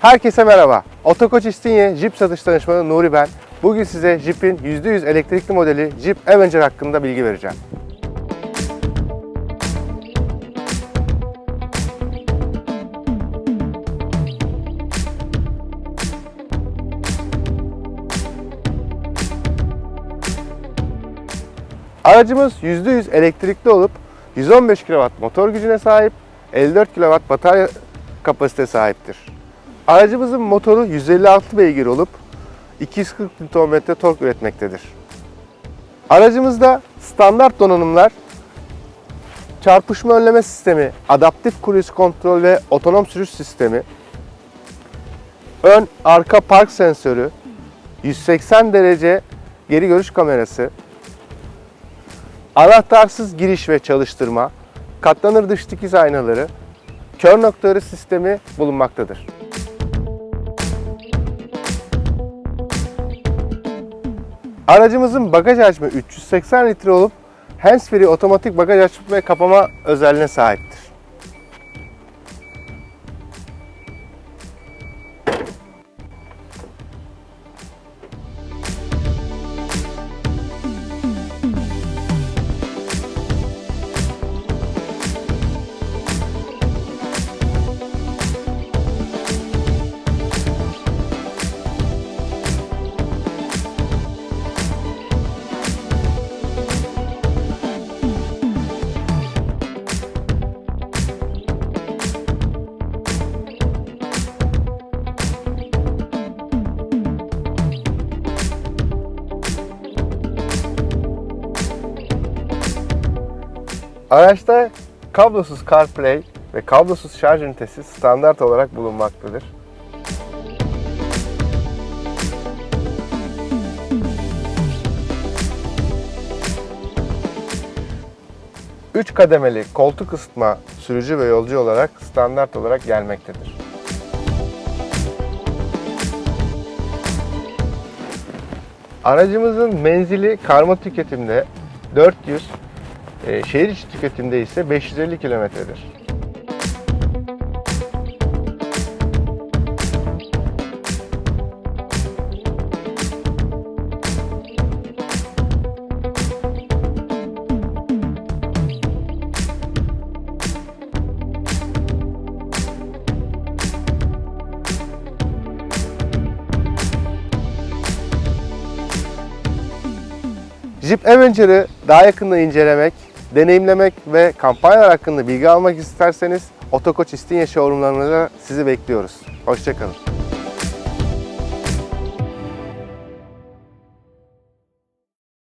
Herkese merhaba. Otokoç İstinye Jeep satış danışmanı Nuri ben. Bugün size Jeep'in %100 elektrikli modeli Jeep Avenger hakkında bilgi vereceğim. Aracımız %100 elektrikli olup 115 kW motor gücüne sahip, 54 kW batarya kapasite sahiptir. Aracımızın motoru 156 beygir olup 240 Nm tork üretmektedir. Aracımızda standart donanımlar çarpışma önleme sistemi, adaptif cruise kontrol ve otonom sürüş sistemi, ön arka park sensörü, 180 derece geri görüş kamerası, anahtarsız giriş ve çalıştırma, katlanır dış dikiz aynaları, kör noktaları sistemi bulunmaktadır. Aracımızın bagaj hacmi 380 litre olup hands-free otomatik bagaj açma ve kapama özelliğine sahiptir. Araçta kablosuz CarPlay ve kablosuz şarj ünitesi standart olarak bulunmaktadır. Üç kademeli koltuk ısıtma sürücü ve yolcu olarak standart olarak gelmektedir. Aracımızın menzili karma tüketimde 400, e, şehir içi tüketimde ise 550 kilometredir. Jeep Avenger'ı daha yakından incelemek, deneyimlemek ve kampanyalar hakkında bilgi almak isterseniz Otokoç İstinye showroomlarında sizi bekliyoruz. Hoşçakalın.